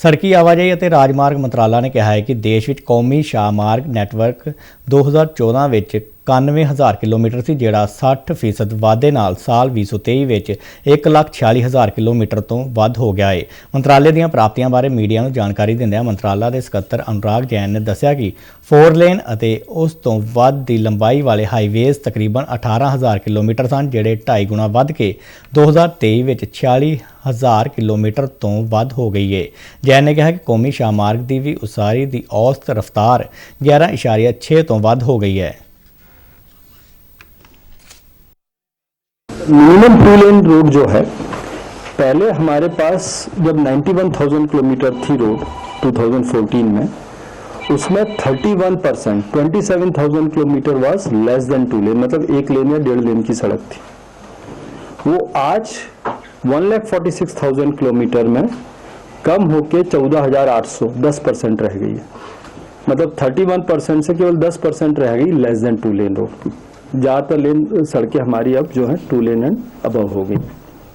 ਸੜਕੀ ਆਵਾਜਾਈ ਅਤੇ ਰਾਜਮਾਰਗ ਮੰਤਰਾਲਾ ਨੇ ਕਿਹਾ ਹੈ ਕਿ ਦੇਸ਼ ਵਿੱਚ ਕੌਮੀ ਸ਼ਾਹਮਾਰਗ ਨੈਟਵਰਕ 2014 ਵਿੱਚ 91000 ਕਿਲੋਮੀਟਰ ਸੀ, ਜਿਹੜਾ 60% ਵਾਧੇ ਨਾਲ ਸਾਲ 2023 ਵਿੱਚ 146000 ਕਿਲੋਮੀਟਰ ਤੋਂ ਵੱਧ ਹੋ ਗਿਆ ਹੈ ਮੰਤਰਾਲੇ ਦੀਆਂ ਪ੍ਰਾਪਤੀਆਂ ਬਾਰੇ ਮੀਡੀਆ ਨੂੰ ਜਾਣਕਾਰੀ ਦਿੰਦਿਆਂ ਮੰਤਰਾਲਾ ਦੇ ਸਕੱਤਰ ਅਨੁਰਾਗ ਜੈਨ ਨੇ ਦੱਸਿਆ ਕਿ 4 ਲੇਨ ਅਤੇ ਉਸ ਤੋਂ ਵੱਧ ਦੀ ਲੰਬਾਈ ਵਾਲੇ ਹਾਈਵੇਜ਼ ਤਕਰੀਬਨ 18000 ਕਿਲੋਮੀਟਰ ਸਨ, ਜਿਹੜੇ 2.5 ਗੁਣਾ ਵੱਧ ਕੇ 2023 ਵਿੱਚ 46000 ਕਿਲੋਮੀਟਰ ਤੋਂ ਵੱਧ ਹੋ ਗਈ ਹੈ ਜੈਨ ਨੇ ਕਿਹਾ ਕਿ ਕੌਮੀ ਸ਼ਾਹਮਾਰਗ ਦੀ ਵੀ ਉਸਾਰੀ ਦੀ ਔਸਤ ਰਫ਼ਤਾਰ 11.6 ਤੋਂ ਵੱਧ ਹੋ ਗਈ ਹੈ। मिनिमम टू लेन रोड जो है पहले हमारे पास जब 91,000 किलोमीटर थी रोड 2014 में उसमें 31 percent twenty kilometre was less than two lane मतलब एक लेन या डेढ़ लेन की सड़क थी। वो आज one lakh forty six thousand kilometre में कम होके चौदह हज़ार आठ सौ दस परसेंट रह गई है। मतलब थर्टी वन परसेंट से केवल दस परसेंट रह गई less than two lane road की। ज़्यादातर लेन सड़कें हमारी अब जो है टू लेन एंड अबव हो गई।